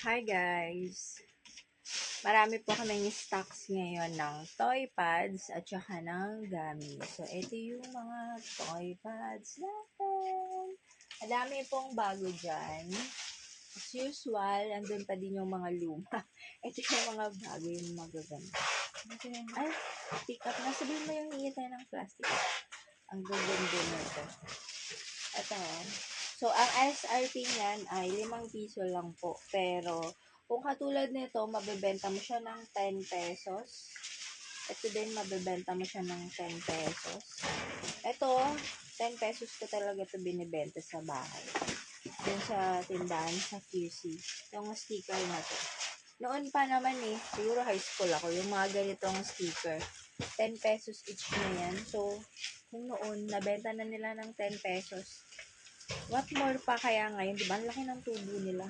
Hi guys! Marami po kaming stocks ngayon ng toy pads at saka ng gummy. So, ito yung mga toy pads natin. Madami pong bago dyan. As usual, andun pa din yung mga luma. ito yung mga bago yung magaganda. Ay, pick up na. Sabihin mo yung tayo ng plastic. Ang gaganda nito. Ito. So, ang SRP niyan ay 5 piso lang po. Pero, kung katulad nito, mabebenta mo siya ng 10 pesos. Ito din, mabebenta mo siya ng 10 pesos. Ito, 10 pesos ko talaga ito binibenta sa bahay. Dun sa tindahan, sa QC. Yung sticker na to. Noon pa naman eh, siguro high school ako, yung mga ganitong sticker. 10 pesos each na yan. So, kung noon, nabenta na nila ng 10 pesos. What more pa kaya ngayon? Di ba? Ang laki ng tubo nila.